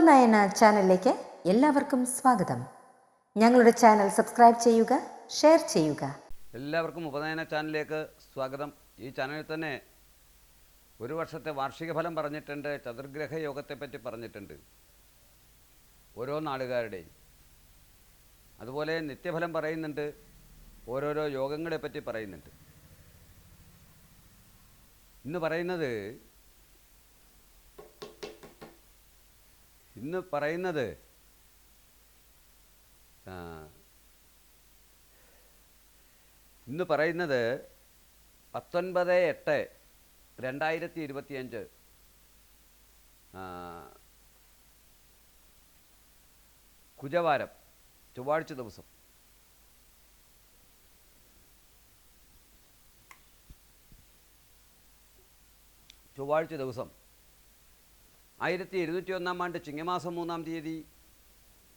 ഉപനയന ചാനലിലേക്ക് എല്ലാവർക്കും സ്വാഗതം. ഞങ്ങളുടെ ചാനൽ സബ്സ്ക്രൈബ് ചെയ്യുക ഷെയർ ചെയ്യുക. എല്ലാവർക്കും ഉപനയന ചാനലിലേക്ക് സ്വാഗതം. ഈ ചാനലിൽ തന്നെ ഒരു വർഷത്തെ വാർഷിക ഫലം പറഞ്ഞിട്ടുണ്ട് ചതുർഗ്രഹ യോഗത്തെപ്പറ്റി പറഞ്ഞിട്ടുണ്ട്. ഓരോ നാടുകാരുടെയും. അതുപോലെ നിത്യഫലം പറയുന്നുണ്ട് ഓരോരോ യോഗങ്ങളെപ്പറ്റി പറയുന്നുണ്ട്. ഇന്ന് പറയുന്നത് ഇന്ന് പറയുന്നത് ഇന്ന് പറയുന്നത് പത്തൊൻപത് എട്ട് രണ്ടായിരത്തി ഇരുപത്തിയഞ്ച് കുജവാരം ചൊവ്വാഴ്ച ദിവസം. ചൊവ്വാഴ്ച ദിവസം. ആയിരത്തി എഴുന്നൂറ്റി ഒന്നാം ആണ്ട് ചിങ്ങമാസം മൂന്നാം തീയതി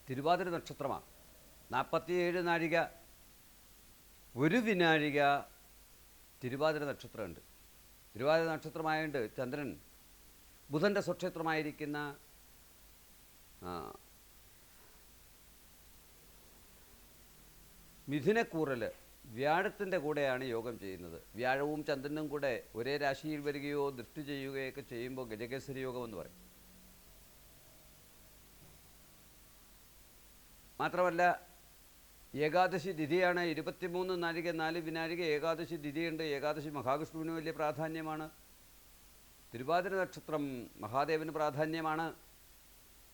തിരുവാതിര നക്ഷത്രമാണ്. നാൽപ്പത്തിയേഴ് നാഴിക ഒരു വിനാഴിക തിരുവാതിര നക്ഷത്രമുണ്ട്. തിരുവാതിര നക്ഷത്രമായതുകൊണ്ട് ചന്ദ്രൻ ബുധന്റെ സ്വക്ഷേത്രമായിരിക്കുന്ന മിഥുനക്കൂറൽ വ്യാഴത്തിന്റെ കൂടെയാണ് യോഗം ചെയ്യുന്നത്. വ്യാഴവും ചന്ദ്രനും കൂടെ ഒരേ രാശിയിൽ വരികയോ ദൃഷ്ടി ചെയ്യുകയൊക്കെ ചെയ്യുമ്പോൾ ഗജകേസരി യോഗം എന്ന് പറയും. മാത്രമല്ല ഏകാദശി തിഥിയാണ്. ഇരുപത്തിമൂന്ന് നാഴിക നാല് വിനാഴിക ഏകാദശി തിഥിയുണ്ട്. ഏകാദശി മഹാവിഷ്ണുവിന് വലിയ പ്രാധാന്യമാണ്. തിരുവാതിര നക്ഷത്രം മഹാദേവന് പ്രാധാന്യമാണ്.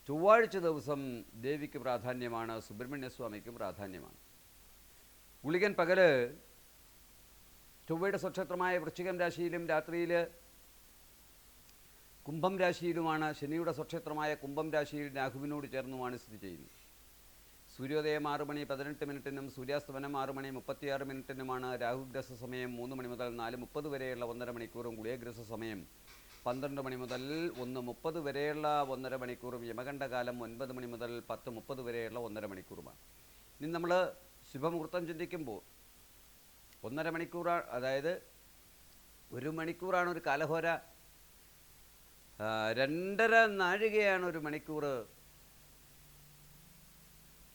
ചൊവ്വാഴ്ച ദിവസം ദേവിക്ക് പ്രാധാന്യമാണ്. സുബ്രഹ്മണ്യസ്വാമിക്കും പ്രാധാന്യമാണ്. ഗുളികൻ പകൽ ചൊവ്വയുടെ സ്വക്ഷേത്രമായ വൃശ്ചികം രാശിയിലും രാത്രിയിൽ കുംഭം രാശിയിലുമാണ്. ശനിയുടെ സ്വക്ഷേത്രമായ കുംഭം രാശിയിൽ രാഹുവിനോട് ചേർന്നുമാണ് സ്ഥിതി ചെയ്യുന്നത്. സൂര്യോദയം ആറ് മണി പതിനെട്ട് മിനിറ്റിനും സൂര്യാസ്തമനം ആറ് മണി മുപ്പത്തിയാറ് മിനിറ്റിനുമാണ് രാഹുഗ്രസ്ത സമയം മൂന്ന് മണി മുതൽ നാല് മുപ്പത് വരെയുള്ള ഒന്നര മണിക്കൂറും ഗുളിയഗ്രസ സമയം പന്ത്രണ്ട് മണി മുതൽ ഒന്ന് മുപ്പത് വരെയുള്ള ഒന്നര മണിക്കൂറും യമകണ്ഠകാലം ഒൻപത് മണി മുതൽ പത്ത് മുപ്പത് വരെയുള്ള ഒന്നര മണിക്കൂറുമാണ്. ഇനി നമ്മൾ ശുഭമുഹൂർത്തം ചിന്തിക്കുമ്പോൾ ഒന്നര മണിക്കൂറാ അതായത് ഒരു മണിക്കൂറാണ് ഒരു കാലഹോര രണ്ടര നാഴികയാണ് ഒരു മണിക്കൂർ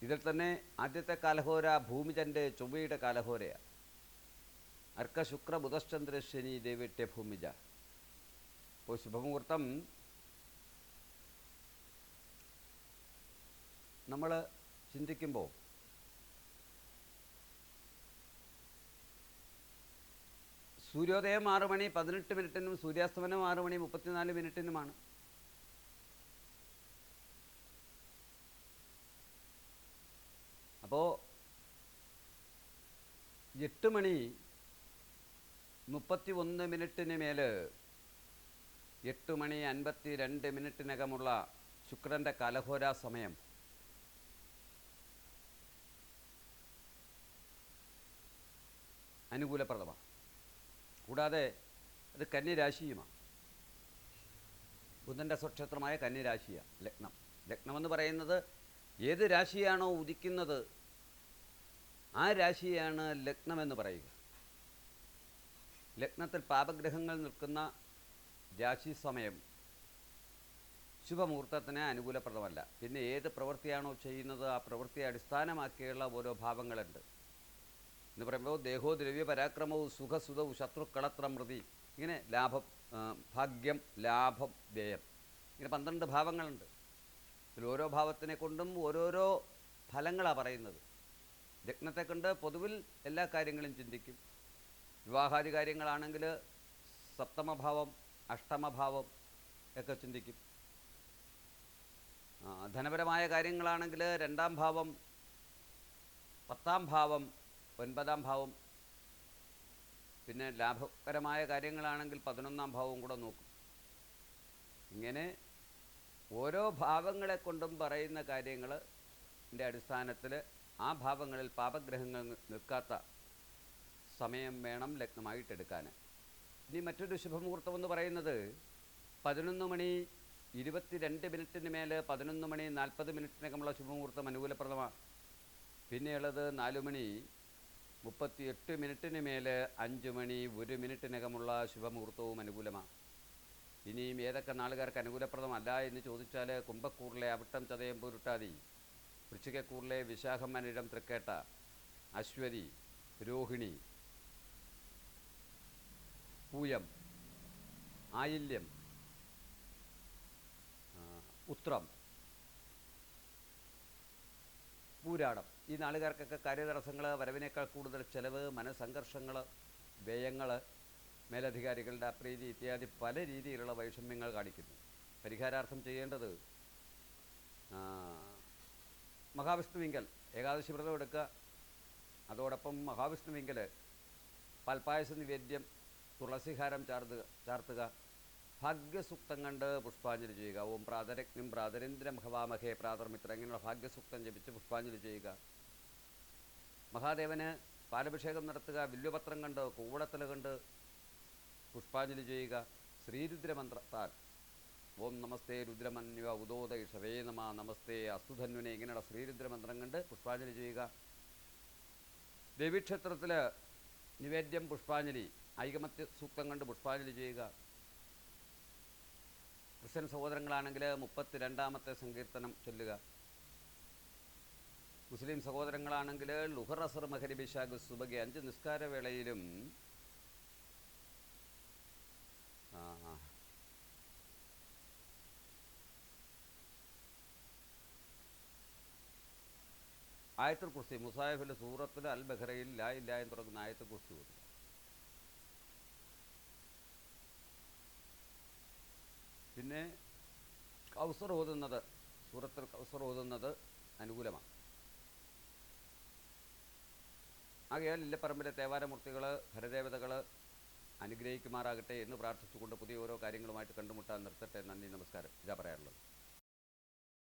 ഇതിൽ തന്നെ ആദ്യത്തെ കാലഹോര ഭൂമിജന്റെ ചൊവ്വയുടെ കാലഹോരയാണ് അർക്ക ശുക്ര ബുധശ്ചന്ദ്ര ശനി ദേവിട്ടെ ഭൂമിജ. ഇപ്പോൾ ശുഭമുഹൂർത്തം നമ്മൾ ചിന്തിക്കുമ്പോൾ സൂര്യോദയം ആറ് മണി പതിനെട്ട് മിനിറ്റിനും സൂര്യാസ്തമനം ആറ് മണി മുപ്പത്തിനാല് മിനിറ്റിനുമാണ്. എട്ട് മണി മുപ്പത്തി ഒന്ന് മിനിറ്റിന് മേൽ എട്ട് മണി അൻപത്തി രണ്ട് മിനിറ്റിനകമുള്ള ശുക്രന്റെ കലഹോര സമയം. അനുകൂലപ്രദമാണ്. കൂടാതെ അത് കന്യരാശിയുമാണ്. ബുധന്റെ സ്വക്ഷേത്രമായ കന്യരാശിയാണ് ലഗ്നം. ലഗ്നമെന്ന് പറയുന്നത് ഏത് രാശിയാണോ ഉദിക്കുന്നത് ആ രാശിയാണ് ലഗ്നമെന്ന് പറയുക. ലഗ്നത്തിൽ പാപഗ്രഹങ്ങൾ നിൽക്കുന്ന രാശി സമയം ശുഭമുഹൂർത്തത്തിന് അനുകൂലപ്രദമല്ല. പിന്നെ ഏത് പ്രവൃത്തിയാണോ ചെയ്യുന്നത് ആ പ്രവൃത്തിയെ അടിസ്ഥാനമാക്കിയുള്ള ഓരോ ഭാവങ്ങളുണ്ട്. എന്ന് പറയുമ്പോൾ ദേഹോ ദ്രവ്യ പരാക്രമവും സുഖസുഖവും ശത്രുക്കളത്ര മൃതി ഇങ്ങനെ ലാഭം ഭാഗ്യം ലാഭം വ്യയം ഇങ്ങനെ പന്ത്രണ്ട് ഭാവങ്ങളുണ്ട്. ഇതിൽ ഓരോ ഭാവത്തിനെ കൊണ്ടും ഓരോരോ ഫലങ്ങളാണ് പറയുന്നത്. ലഗ്നത്തെ കണ്ട് പൊതുവിൽ എല്ലാ കാര്യങ്ങളും ചിന്തിക്കും. വിവാഹാദി കാര്യങ്ങളാണെങ്കിൽ സപ്തമഭാവം അഷ്ടമഭാവം ഒക്കെ ചിന്തിക്കും. ധനപരമായ കാര്യങ്ങളാണെങ്കിൽ രണ്ടാം ഭാവം പത്താം ഭാവം ഒൻപതാം ഭാവം. പിന്നെ ലാഭകരമായ കാര്യങ്ങളാണെങ്കിൽ പതിനൊന്നാം ഭാവവും കൂടെ നോക്കും. ഇങ്ങനെ ഓരോ ഭാവങ്ങളെ കൊണ്ടും പറയുന്ന കാര്യങ്ങൾ അടിസ്ഥാനത്തിൽ ആ ഭാവങ്ങളിൽ പാപഗ്രഹങ്ങൾ നിൽക്കാത്ത സമയം വേണം ലഗ്നമായിട്ടെടുക്കാൻ. ഇനി മറ്റൊരു ശുഭമുഹൂർത്തം എന്ന് പറയുന്നത് പതിനൊന്ന് മണി ഇരുപത്തിരണ്ട് മിനിറ്റിന് മേൽ പതിനൊന്ന് മണി നാൽപ്പത് മിനിറ്റിനകമുള്ള ശുഭമുഹൂർത്തം അനുകൂലപ്രദമാണ് പിന്നെയുള്ളത് നാലു മണി മുപ്പത്തിയെട്ട് മിനിറ്റിന് മേൽ അഞ്ച് മണി ഒരു മിനിറ്റിനകമുള്ള ശുഭമുഹൂർത്തവും അനുകൂലമാണ് ഇനിയും ഏതൊക്കെ നാളുകാർക്ക് അനുകൂലപ്രദമല്ല എന്ന് ചോദിച്ചാൽ കുംഭക്കൂറിലെ അവിട്ടം ചതയം പൊരുട്ടാതി. വൃശ്ചികക്കൂറിലെ വിശാഖം അനിഴം തൃക്കേട്ട അശ്വതി രോഹിണി പൂയം ആയില്യം ഉത്രം പൂരാടം. ഈ നാളുകാർക്കൊക്കെ കാര്യതടസ്സങ്ങൾ വരവിനേക്കാൾ കൂടുതൽ ചെലവ് മനസ്സംഘർഷങ്ങൾ വ്യയങ്ങൾ മേലധികാരികളുടെ അപ്രീതി ഇത്യാദി പല രീതിയിലുള്ള വൈഷമ്യങ്ങൾ കാണിക്കുന്നു. പരിഹാരാർത്ഥം ചെയ്യേണ്ടത് മഹാവിഷ്ണുവിങ്കൽ ഏകാദശി വ്രതം എടുക്കുക. അതോടൊപ്പം മഹാവിഷ്ണുവിങ്കൽ പൽപ്പായസ നിവേദ്യം തുളസിഹാരം ചാർത്തുക ചാർത്തുക. ഭാഗ്യസൂക്തം കണ്ട് പുഷ്പാഞ്ജലി ചെയ്യുക. ഓം പ്രാതരഗ്നം പ്രാതരേന്ദ്രം ഭവാമഹേ പ്രാതർമിത്ര ഇങ്ങനെയുള്ള ഭാഗ്യസൂക്തം ജപിച്ച് പുഷ്പാഞ്ജലി ചെയ്യുക. മഹാദേവന് പാലഭിഷേകം നടത്തുക. വില്ലുപത്രം കണ്ട് കൂവളത്തല കണ്ട് പുഷ്പാഞ്ജലി ചെയ്യുക. ശ്രീരുദ്രമന്ത്രത്താൽ ഓം നമസ്തേ രുദ്രമന്യ ഉദോദ ഇഷവേ നമ നമസ്തേ അസുധന്വനെ ഇങ്ങനെയുള്ള ശ്രീരുദ്രമന്ത്രം കണ്ട് പുഷ്പാഞ്ജലി ചെയ്യുക. ദേവീക്ഷേത്രത്തിൽ നിവേദ്യം പുഷ്പാഞ്ജലി ഐകമത്യ സൂക്തം കണ്ട് പുഷ്പാഞ്ജലി ചെയ്യുക. ക്രിസ്ത്യൻ സഹോദരങ്ങളാണെങ്കിൽ മുപ്പത്തി രണ്ടാമത്തെ സങ്കീർത്തനം ചൊല്ലുക. മുസ്ലിം സഹോദരങ്ങളാണെങ്കിൽ ലുഹർ അസർ മഹരി ബിഷാഖ് സുബകി. അഞ്ച് നിസ്കാര ആയത്തുൽ കുർസി മുസാഹിഫിൽ സൂറത്തിൽ അൽ ബഹ്റയിൽ ലാ ഇല്ല എന്ന് തുടങ്ങുന്ന ആയത്തുൽ കുർസി ഓതുക പിന്നെ കൗസർ ഓതുന്നത് സൂറത്തിൽ കൗസർ ഓതുന്നത് അനുകൂലമാണ്. ആകയാൽ ഇല്ലപ്പറമ്പിലെ തേവാരമൂർത്തികൾ ഹരദേവതകൾ അനുഗ്രഹിക്കുമാറാകട്ടെ എന്ന് പ്രാർത്ഥിച്ചുകൊണ്ട് പുതിയ ഓരോ കാര്യങ്ങളുമായിട്ട് കണ്ടുമുട്ടാൻ നിർത്തട്ടെ നന്ദി നമസ്കാരം.